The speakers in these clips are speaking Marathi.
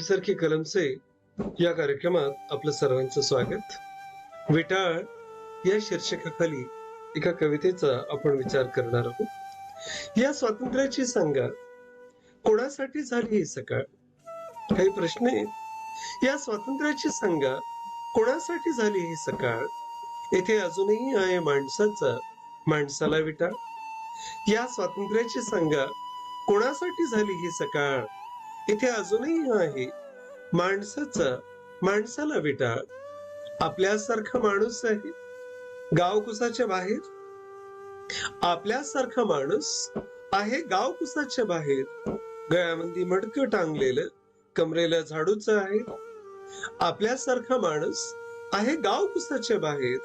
निसर्गी कलमचे या कार्यक्रमात आपलं सर्वांचं स्वागत. विटाळ या शीर्षकाखाली एका कवितेचा आपण विचार करणार आहोत. या स्वातंत्र्याची सांगा कोणासाठी झाली ही सकाळ? काही प्रश्न आहेत. या स्वातंत्र्याची सांगा कोणासाठी झाली ही सकाळ? येथे अजूनही आहे माणसाचा माणसाला विटाळ. या स्वातंत्र्याची सांगा कोणासाठी झाली ही सकाळ? तिथे अजूनही आहे. माणसाच माणसाला विटाळ. आपल्यासारखं माणूस आहे. गाव कुसाच्या बाहेर? आपल्यासारखा माणूस आहे गावकुसाच्या बाहेर. गळ्यामध्ये मडकं टांगलेलं कमरेला झाडूच आहे. आपल्यासारखा माणूस आहे गाव कुसाच्या बाहेर.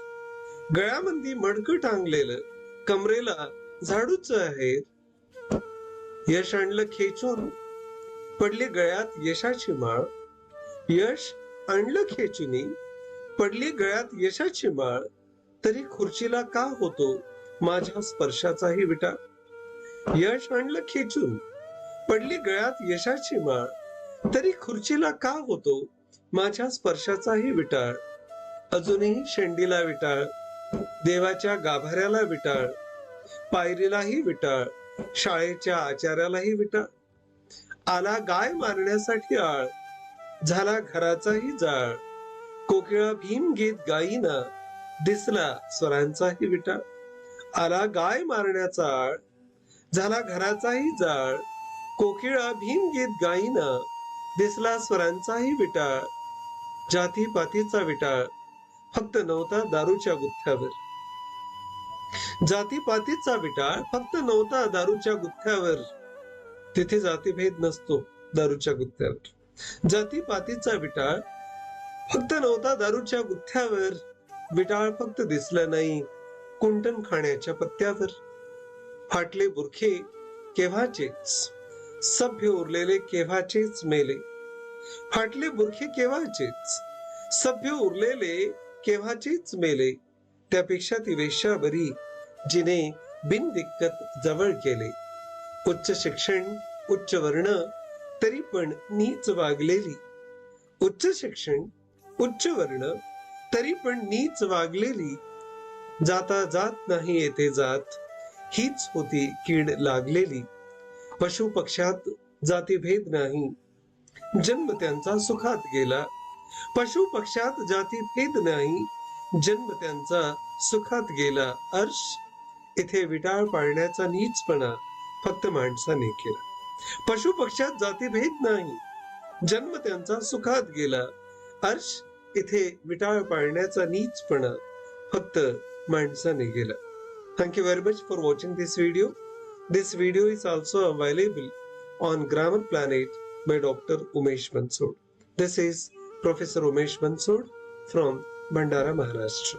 गळ्यामध्ये मडकं टांगलेलं कमरेला झाडूच आहे. यश आणलं खेचून पडली गळ्यात यशाची माळ. यश आणलं खेचुनी. पडली गळ्यात यशाची माळ. तरी खुर्चीला का होतो माझ्या स्पर्शाचाही विटा? यश आणलं खेचून. पडली गळ्यात यशाची माळ. तरी खुर्चीला का होतो माझ्या स्पर्शाचाही विटाळ अजूनही शेंडीला विटाळ देवाच्या गाभाऱ्याला विटाळ पायरीलाही विटाळ शाळेच्या आचार्यालाही विटाळ आला गाय मारण्यासाठी आळ. झाला घराचाही जाळ. कोकिळा भीम गीत गायीना दिसला स्वरांचाही विटाळ आला गाय मारण्याचा आळ. झाला घराचाही जाळ. कोकिळा भीम गीत गायीना दिसला स्वरांचाही विटाळ जाती पातीचा विटाळ फक्त नव्हता दारूच्या गुत्थ्यावर. जातीपातीचा विटाळ फक्त नव्हता दारूच्या गुत्थ्यावर. तिथे जातीभेद नसतो दारूच्या गुत्थ्यावर जातीपातीचा विटाळ फक्त नव्हता दारूच्या गुत्थ्यावर विटाळ फक्त दिसला नाही कुंटन खाण्याच्या पत्त्यावर. फाटले बुरखे केव्हाचेच? सभ्य उरलेले केव्हाचेच मेले? फाटले बुरखे केव्हाचेच? सभ्य उरलेले केव्हाचेच मेले? त्यापेक्षा ती वेश्या बरी जिने बिनदिक्कत जवळ केले. उच्च शिक्षण उच्च वर्ण तरी पण नीच वागलेली. उच्च शिक्षण उच्च वर्ण तरी पण नीच वागलेली. जाता जात नाही येथे जात हीच होती कीड लागलेली. पशु पक्षात जातीभेद नाही जन्म त्यांचा सुखात गेला. पशु पक्षात जातीभेद नाही जन्म त्यांचा सुखात गेला. अर्श इथे विटाळ पाळण्याचा नीचपणा. फक्त माणसाने केला. पशु पक्षात जातीभेद नाही. जन्म त्यांचा सुखात गेला. अर्श इथे विटाळ पाळण्याचा नीचपणा फक्त माणसाने गेला thank you very much for watching this video this video is also available on grammar planet by doctor Umesh Bansod this is professor Umesh Bansod from Bhandara Maharashtra